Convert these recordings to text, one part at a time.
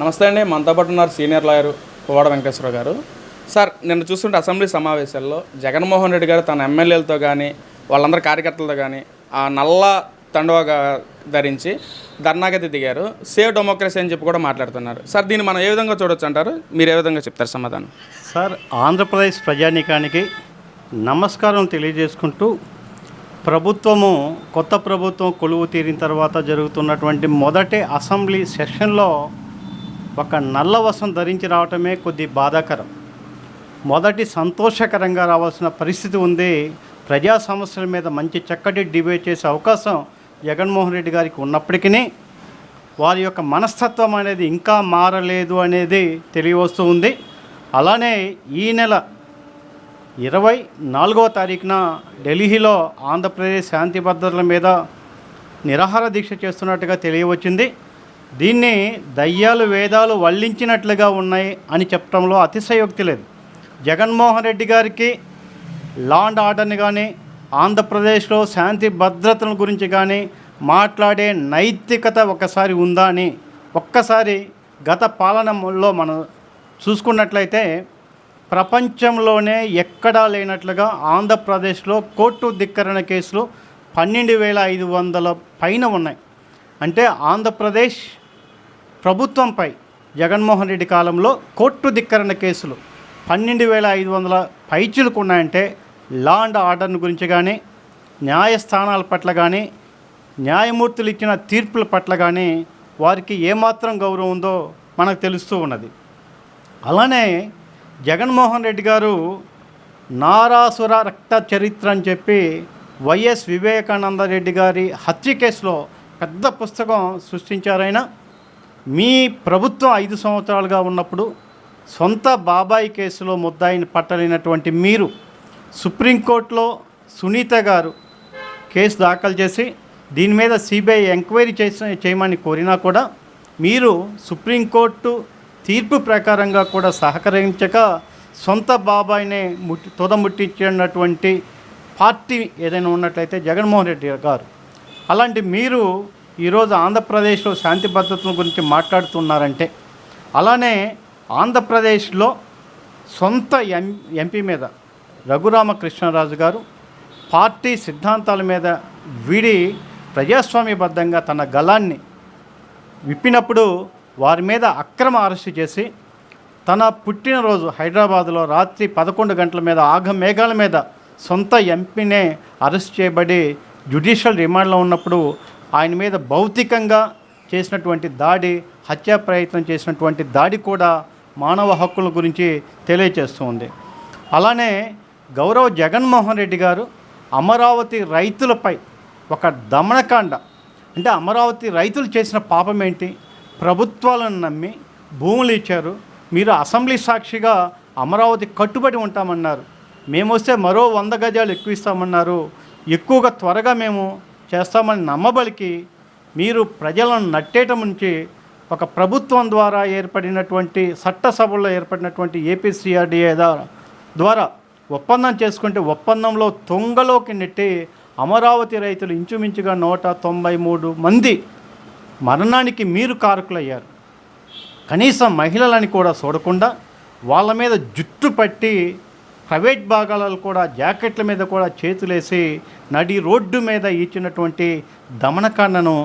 నమస్తే అండి మనతో పాటు ఉన్నారు సీనియర్ లాయర్ పువ్వాడ వెంకటేశ్వర గారు. సార్ నిన్న చూస్తుంటే అసెంబ్లీ సమావేశాల్లో జగన్మోహన్ రెడ్డి గారు తన ఎమ్మెల్యేలతో కానీ వాళ్ళందరి కార్యకర్తలతో కానీ ఆ నల్ల తండవగా ధరించి ధర్నాగతి దిగారు. సేవ్ డెమోక్రసీ అని చెప్పి కూడా మాట్లాడుతున్నారు. సార్ దీన్ని మనం ఏ విధంగా చూడొచ్చు అంటారు? మీరు ఏ విధంగా చెప్తారు సమాధానం? సార్ ఆంధ్రప్రదేశ్ ప్రజానీకానికి నమస్కారం తెలియజేసుకుంటూ ప్రభుత్వము కొత్త ప్రభుత్వం కొలువు తీరిన తర్వాత జరుగుతున్నటువంటి మొదటి అసెంబ్లీ సెషన్లో ఒక నల్ల వస్త్రం ధరించి రావటమే కొద్ది బాధాకరం. మొదటి సంతోషకరంగా రావాల్సిన పరిస్థితి ఉంది ప్రజా సమస్యల మీద మంచి చక్కటి డిబేట్ చేసే అవకాశం జగన్మోహన్ రెడ్డి గారికి ఉన్నప్పటికీ వారి యొక్క మనస్తత్వం అనేది ఇంకా మారలేదు అనేది తెలియవస్తూ ఉంది. అలానే ఈ నెల ఇరవై నాలుగవ తారీఖున ఢిల్లీలో ఆంధ్రప్రదేశ్ శాంతి భద్రతల మీద నిరాహార దీక్ష చేస్తున్నట్టుగా తెలియవచ్చింది. దీన్ని దయ్యాలు వేదాలు వల్లించినట్లుగా ఉన్నాయి అని చెప్పడంలో అతిశయోక్తి లేదు. జగన్మోహన్ రెడ్డి గారికి లాండ్ ఆర్డర్ని కానీ ఆంధ్రప్రదేశ్లో శాంతి భద్రతల గురించి కానీ మాట్లాడే నైతికత ఒకసారి ఉందా అని ఒక్కసారి గత పాలనలో మనం చూసుకున్నట్లయితే ప్రపంచంలోనే ఎక్కడా లేనట్లుగా ఆంధ్రప్రదేశ్లో కోర్టు ధిక్కరణ కేసులు పన్నెండు వేల ఐదు వందల పైన ఉన్నాయి. అంటే ఆంధ్రప్రదేశ్ ప్రభుత్వంపై జగన్మోహన్ రెడ్డి కాలంలో కోర్టు ధిక్కరణ కేసులు పన్నెండు వేల ఐదు వందల పైచులకు ఉన్నాయంటే లా అండ్ గురించి కానీ న్యాయస్థానాల పట్ల కానీ న్యాయమూర్తులు ఇచ్చిన తీర్పుల పట్ల కానీ వారికి ఏమాత్రం గౌరవం ఉందో మనకు తెలుస్తూ ఉన్నది. అలానే జగన్మోహన్ రెడ్డి గారు నారాసుర రక్త చరిత్ర అని చెప్పి వైఎస్ వివేకానంద రెడ్డి గారి హత్య కేసులో పెద్ద పుస్తకం సృష్టించారైనా మీ ప్రభుత్వం ఐదు సంవత్సరాలుగా ఉన్నప్పుడు సొంత బాబాయి కేసులో ముద్దాయిని పట్టలేనటువంటి మీరు సుప్రీంకోర్టులో సునీత గారు కేసు దాఖలు చేసి దీని మీద సిబిఐ ఎంక్వైరీ చేసి చేయమని కోరినా కూడా మీరు సుప్రీంకోర్టు తీర్పు ప్రకారంగా కూడా సహకరించక సొంత బాబాయినే ముట్టి తుదముట్టించినటువంటి పార్టీ ఏదైనా ఉన్నట్లయితే జగన్మోహన్ రెడ్డి గారు. అలాంటి మీరు ఈరోజు ఆంధ్రప్రదేశ్లో శాంతి భద్రతల గురించి మాట్లాడుతున్నారంటే అలానే ఆంధ్రప్రదేశ్లో సొంత ఎం ఎంపీ మీద రఘురామకృష్ణరాజు గారు పార్టీ సిద్ధాంతాల మీద విడి ప్రజాస్వామ్యబద్ధంగా తన గలాన్ని విప్పినప్పుడు వారి మీద అక్రమ అరెస్టు చేసి తన పుట్టినరోజు హైదరాబాద్లో రాత్రి పదకొండు గంటల మీద ఆగ మేఘాల మీద సొంత ఎంపీనే అరెస్ట్ చేయబడి జ్యుడిషియల్ రిమాండ్లో ఉన్నప్పుడు ఆయన మీద భౌతికంగా చేసినటువంటి దాడి హత్యా ప్రయత్నం చేసినటువంటి దాడి కూడా మానవ హక్కుల గురించి తెలియచేస్తుంది అలానే గౌరవ జగన్మోహన్ రెడ్డి గారు అమరావతి రైతులపై ఒక దమనకాండ అంటే అమరావతి రైతులు చేసిన పాపం ఏంటి? ప్రభుత్వాలను నమ్మి భూములు ఇచ్చారు. మీరు అసెంబ్లీ సాక్షిగా అమరావతి కట్టుబడి ఉంటామన్నారు. మేము వస్తే మరో వంద గజాలు ఎక్కువ ఇస్తామన్నారు. ఎక్కువగా త్వరగా మేము చేస్తామని నమ్మబలికి మీరు ప్రజలను నట్టేయటం నుంచి ఒక ప్రభుత్వం ద్వారా ఏర్పడినటువంటి చట్టసభలో ఏర్పడినటువంటి ఏపీసీఆర్డీఏ ద్వారా ఒప్పందం చేసుకుంటే ఒప్పందంలో తొంగలోకి నెట్టి అమరావతి రైతులు ఇంచుమించుగా నూట తొంభై మూడు మంది మరణానికి మీరు కారకులయ్యారు. కనీసం మహిళలని కూడా చూడకుండా వాళ్ళ మీద జుట్టు పట్టి ప్రైవేట్ భాగాలలో కూడా జాకెట్ల మీద కూడా చేతులేసి నడి రోడ్డు మీద ఇచ్చినటువంటి దమనకాండను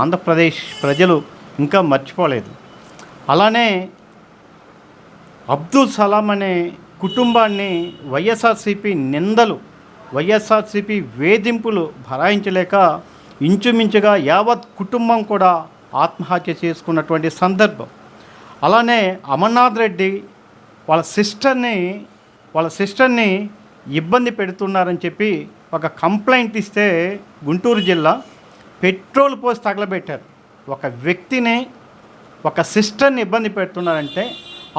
ఆంధ్రప్రదేశ్ ప్రజలు ఇంకా మర్చిపోలేదు. అలానే అబ్దుల్ సలాం అనే కుటుంబాన్ని వైఎస్ఆర్సీపీ నిందలు వైఎస్ఆర్సీపీ వేధింపులు భరాయించలేక ఇంచుమించుగా యావత్ కుటుంబం కూడా ఆత్మహత్య చేసుకున్నటువంటి సందర్భం. అలానే అమర్నాథ్ రెడ్డి వాళ్ళ సిస్టర్ని వాళ్ళ సిస్టర్ని ఇబ్బంది పెడుతున్నారని చెప్పి ఒక కంప్లైంట్ ఇస్తే గుంటూరు జిల్లా పెట్రోల్ పోసి తగలబెట్టారు. ఒక వ్యక్తిని ఒక సిస్టర్ని ఇబ్బంది పెడుతున్నారంటే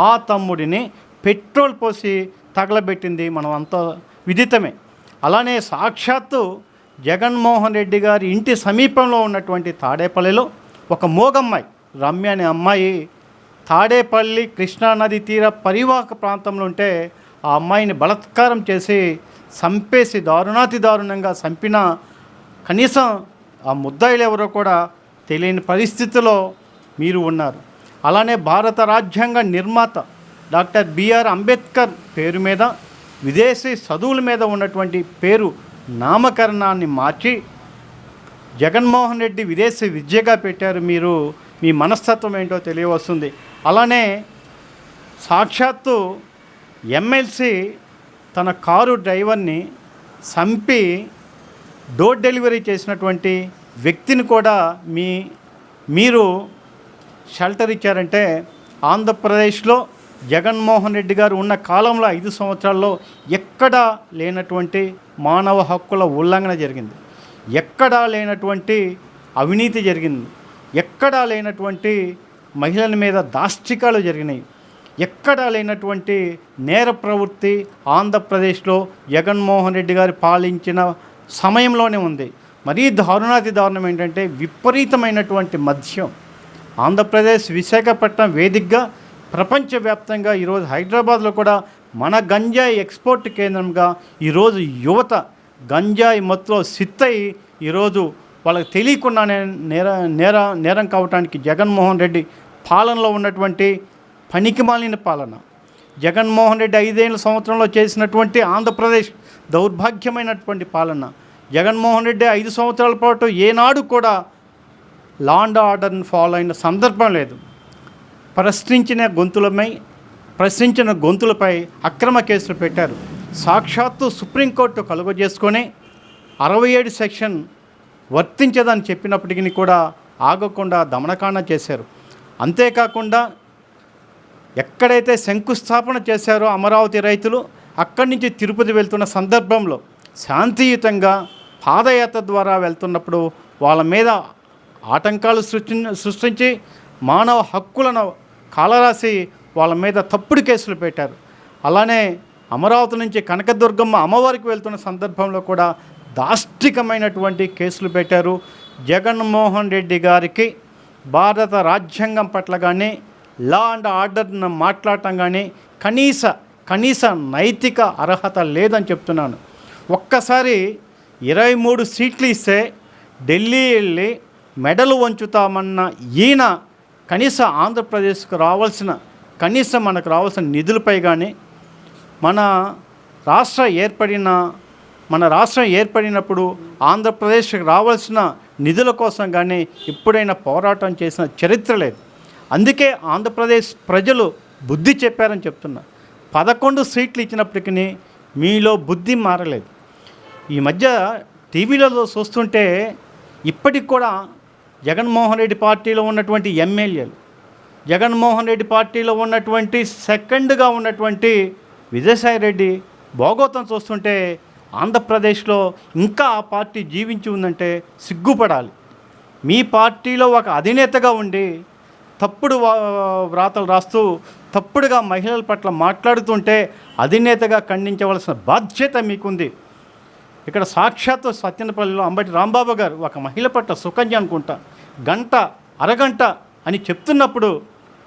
ఆ తమ్ముడిని పెట్రోల్ పోసి తగలబెట్టింది మనం అంతా విదితమే. అలానే సాక్షాత్తు జగన్మోహన్ రెడ్డి గారి ఇంటి సమీపంలో ఉన్నటువంటి తాడేపల్లిలో ఒక మోగమ్మాయి రమ్య అనే అమ్మాయి తాడేపల్లి కృష్ణానది తీర పరివాహక ప్రాంతంలో ఉంటే ఆ అమ్మాయిని బలాత్కారం చేసి చంపేసి దారుణాతి దారుణంగా చంపిన కనీసం ఆ ముద్దాయిలు ఎవరో కూడా తెలియని పరిస్థితిలో మీరు ఉన్నారు. అలానే భారత రాజ్యాంగ నిర్మాత డాక్టర్ బిఆర్ అంబేద్కర్ పేరు మీద విదేశీ చదువుల మీద ఉన్నటువంటి పేరు నామకరణాన్ని మార్చి జగన్మోహన్ రెడ్డి విదేశీ విద్యగా పెట్టారు మీరు మీ మనస్తత్వం ఏంటో తెలియవస్తుంది. అలానే సాక్షాత్తు ఎమ్మెల్సీ తన కారు డ్రైవర్ని చంపి డోర్ డెలివరీ చేసినటువంటి వ్యక్తిని కూడా మీ మీరు షెల్టర్ ఇచ్చారంటే ఆంధ్రప్రదేశ్లో జగన్మోహన్ రెడ్డి గారు ఉన్న కాలంలో ఐదు సంవత్సరాల్లో ఎక్కడా లేనటువంటి మానవ హక్కుల ఉల్లంఘన జరిగింది. ఎక్కడా లేనటువంటి అవినీతి జరిగింది. ఎక్కడా లేనటువంటి మహిళల మీద దాష్టికాలు జరిగినాయి. ఎక్కడా లేనటువంటి నేర ప్రవృత్తి ఆంధ్రప్రదేశ్లో జగన్మోహన్ రెడ్డి గారు పాలించిన సమయంలోనే ఉంది. మరీ దారుణాతి దారుణం ఏంటంటే విపరీతమైనటువంటి మద్యం. ఆంధ్రప్రదేశ్ విశాఖపట్నం వేదికగా ప్రపంచవ్యాప్తంగా ఈరోజు హైదరాబాద్లో కూడా మన గంజాయి ఎక్స్పోర్ట్ కేంద్రంగా ఈరోజు యువత గంజాయి మత్తులో సిత్తయి ఈరోజు వాళ్ళకి తెలియకుండానే నేర నేర నేరం కావటానికి జగన్మోహన్ రెడ్డి పాలనలో ఉన్నటువంటి పనికిమాలిన పాలన. జగన్మోహన్ రెడ్డి ఐదేళ్ళ సంవత్సరంలో చేసినటువంటి ఆంధ్రప్రదేశ్ దౌర్భాగ్యమైనటువంటి పాలన. జగన్మోహన్ రెడ్డి ఐదు సంవత్సరాల పాటు ఏనాడు కూడా లాండ్ ఆర్డర్ని ఫాలో అయిన సందర్భం లేదు. ప్రశ్నించిన గొంతులపై ప్రశ్నించిన గొంతులపై అక్రమ కేసులు పెట్టారు. సాక్షాత్తు సుప్రీంకోర్టు కలుగజేసుకొని అరవై ఏడు సెక్షన్ వర్తించదని చెప్పినప్పటికీ కూడా ఆగకుండా దమనకాండ చేశారు. అంతేకాకుండా ఎక్కడైతే శంకుస్థాపన చేశారో అమరావతి రైతులు అక్కడి నుంచి తిరుపతి వెళ్తున్న సందర్భంలో శాంతియుతంగా పాదయాత్ర ద్వారా వెళ్తున్నప్పుడు వాళ్ళ మీద ఆటంకాలు సృష్టి సృష్టించి మానవ హక్కులను కాలరాసి వాళ్ళ మీద తప్పుడు కేసులు పెట్టారు. అలానే అమరావతి నుంచి కనకదుర్గమ్మ అమ్మవారికి వెళ్తున్న సందర్భంలో కూడా దాష్టికమైనటువంటి కేసులు పెట్టారు. జగన్మోహన్ రెడ్డి గారికి భారత రాజ్యాంగం పట్ల కానీ లా అండ్ ఆర్డర్ను మాట్లాడటం కానీ కనీస కనీస నైతిక అర్హత లేదని చెప్తున్నాను. ఒక్కసారి ఇరవై మూడు సీట్లు ఇస్తే ఢిల్లీ వెళ్ళి మెడలు వంచుతామన్న ఈయన కనీస ఆంధ్రప్రదేశ్కు రావాల్సిన కనీసం మనకు రావాల్సిన నిధులపై కానీ మన రాష్ట్ర ఏర్పడిన మన రాష్ట్రం ఏర్పడినప్పుడు ఆంధ్రప్రదేశ్కి రావాల్సిన నిధుల కోసం కానీ ఎప్పుడైనా పోరాటం చేసిన చరిత్ర లేదు. అందుకే ఆంధ్రప్రదేశ్ ప్రజలు బుద్ధి చెప్పారని చెప్తున్నా. పదకొండు సీట్లు ఇచ్చినప్పటికీ మీలో బుద్ధి మారలేదు. ఈ మధ్య టీవీలలో చూస్తుంటే ఇప్పటికి కూడా జగన్మోహన్ రెడ్డి పార్టీలో ఉన్నటువంటి ఎమ్మెల్యేలు జగన్మోహన్ రెడ్డి పార్టీలో ఉన్నటువంటి సెకండ్గా ఉన్నటువంటి విజయసాయి రెడ్డి భోగోతం చూస్తుంటే ఆంధ్రప్రదేశ్లో ఇంకా ఆ పార్టీ జీవించి ఉందంటే సిగ్గుపడాలి. మీ పార్టీలో ఒక అధినేతగా ఉండి తప్పుడు వ్రాతలు రాస్తూ తప్పుడుగా మహిళల పట్ల మాట్లాడుతుంటే అధినేతగా ఖండించవలసిన బాధ్యత మీకుంది. ఇక్కడ సాక్షాత్తు సత్యనపల్లిలో అంబటి రాంబాబు గారు ఒక మహిళ పట్ల సుకన్య అనుకుంటా గంట అరగంట అని చెప్తున్నప్పుడు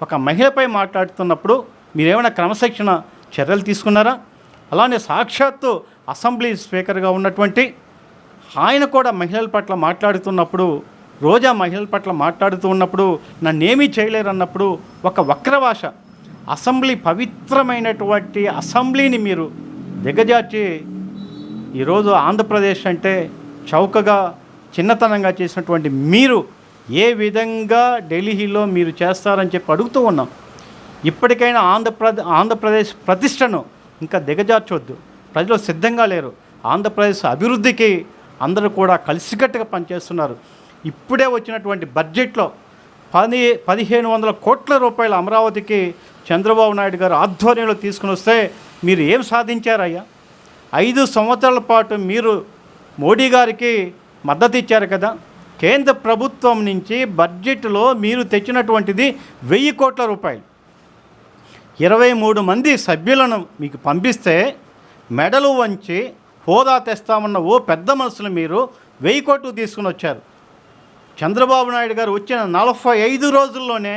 ఒక మహిళపై మాట్లాడుతున్నప్పుడు మీరేమైనా క్రమశిక్షణ చర్యలు తీసుకున్నారా? అలానే సాక్షాత్తు అసెంబ్లీ స్పీకర్గా ఉన్నటువంటి ఆయన కూడా మహిళల పట్ల మాట్లాడుతున్నప్పుడు రోజా మహిళల పట్ల మాట్లాడుతూ ఉన్నప్పుడు నన్నేమీ చేయలేరన్నప్పుడు ఒక వక్రభాష అసెంబ్లీ పవిత్రమైనటువంటి అసెంబ్లీని మీరు దిగజార్చి ఈరోజు ఆంధ్రప్రదేశ్ అంటే చౌకగా చిన్నతనంగా చేసినటువంటి మీరు ఏ విధంగా ఢిల్లీలో మీరు చేస్తారని చెప్పి అడుగుతూ ఉన్నాం. ఇప్పటికైనా ఆంధ్రప్రదేశ్ ఆంధ్రప్రదేశ్ ప్రతిష్టను ఇంకా దిగజార్చొద్దు. ప్రజలు సిద్ధంగా లేరు. ఆంధ్రప్రదేశ్ అభివృద్ధికి అందరూ కూడా కలిసికట్టుగా పనిచేస్తున్నారు. ఇప్పుడే వచ్చినటువంటి బడ్జెట్లో పది పదిహేను వందల కోట్ల రూపాయల అమరావతికి చంద్రబాబు నాయుడు గారు ఆధ్వర్యంలో తీసుకుని వస్తే మీరు ఏం సాధించారయ్యా? ఐదు సంవత్సరాల పాటు మీరు మోడీ గారికి మద్దతు ఇచ్చారు కదా. కేంద్ర ప్రభుత్వం నుంచి బడ్జెట్లో మీరు తెచ్చినటువంటిది వెయ్యి కోట్ల రూపాయలు. ఇరవై మూడు మంది సభ్యులను మీకు పంపిస్తే మెడలు వంచి హోదా తెస్తామన్న ఓ పెద్ద మనసులు మీరు వెయ్యి కోట్లు తీసుకుని వచ్చారు. చంద్రబాబు నాయుడు గారు వచ్చిన నలభై ఐదు రోజుల్లోనే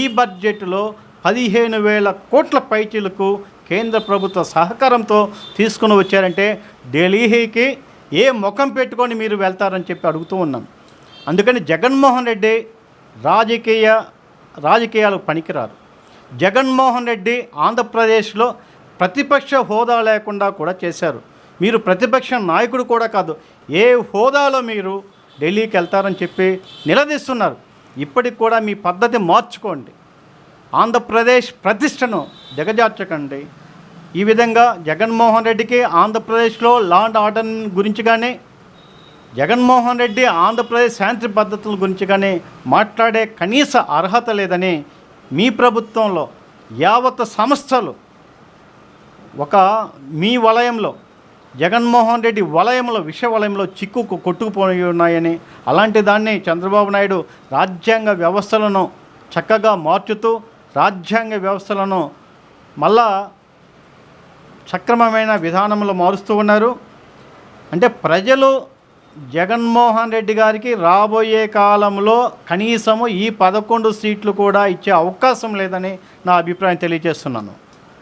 ఈ బడ్జెట్లో పదిహేను వేల కోట్ల పైచీలకు కేంద్ర ప్రభుత్వ సహకారంతో తీసుకుని వచ్చారంటే ఢిల్లీకి ఏ ముఖం పెట్టుకొని మీరు వెళ్తారని చెప్పి అడుగుతూ ఉన్నాం. అందుకని జగన్మోహన్ రెడ్డి రాజకీయ రాజకీయాలు పనికిరారు. జగన్మోహన్ రెడ్డి ఆంధ్రప్రదేశ్లో ప్రతిపక్ష హోదా లేకుండా కూడా చేశారు. మీరు ప్రతిపక్ష నాయకుడు కూడా కాదు ఏ హోదాలో మీరు ఢిల్లీకి వెళ్తారని చెప్పి నిలదీస్తున్నారు. ఇప్పటికి కూడా మీ పద్ధతి మార్చుకోండి. ఆంధ్రప్రదేశ్ ప్రతిష్టను దిగజార్చకండి. ఈ విధంగా జగన్మోహన్ రెడ్డికి ఆంధ్రప్రదేశ్లో లా అండ్ ఆర్డర్ గురించి కానీ జగన్మోహన్ రెడ్డి ఆంధ్రప్రదేశ్ శాంతి పద్ధతుల గురించి కానీ మాట్లాడే కనీస అర్హత లేదని మీ ప్రభుత్వంలో యావత్ సంస్థలు ఒక మీ వలయంలో జగన్మోహన్ రెడ్డి వలయంలో విష వలయంలో చిక్కుకు కొట్టుకుపోయి ఉన్నాయని అలాంటి దాన్ని చంద్రబాబు నాయుడు రాజ్యాంగ వ్యవస్థలను చక్కగా మార్చుతూ రాజ్యాంగ వ్యవస్థలను మళ్ళా సక్రమమైన విధానంలో మారుస్తూ ఉన్నారు. అంటే ప్రజలు జగన్మోహన్ రెడ్డి గారికి రాబోయే కాలంలో కనీసము ఈ పదకొండు సీట్లు కూడా ఇచ్చే అవకాశం లేదని నా అభిప్రాయం తెలియజేస్తున్నాను.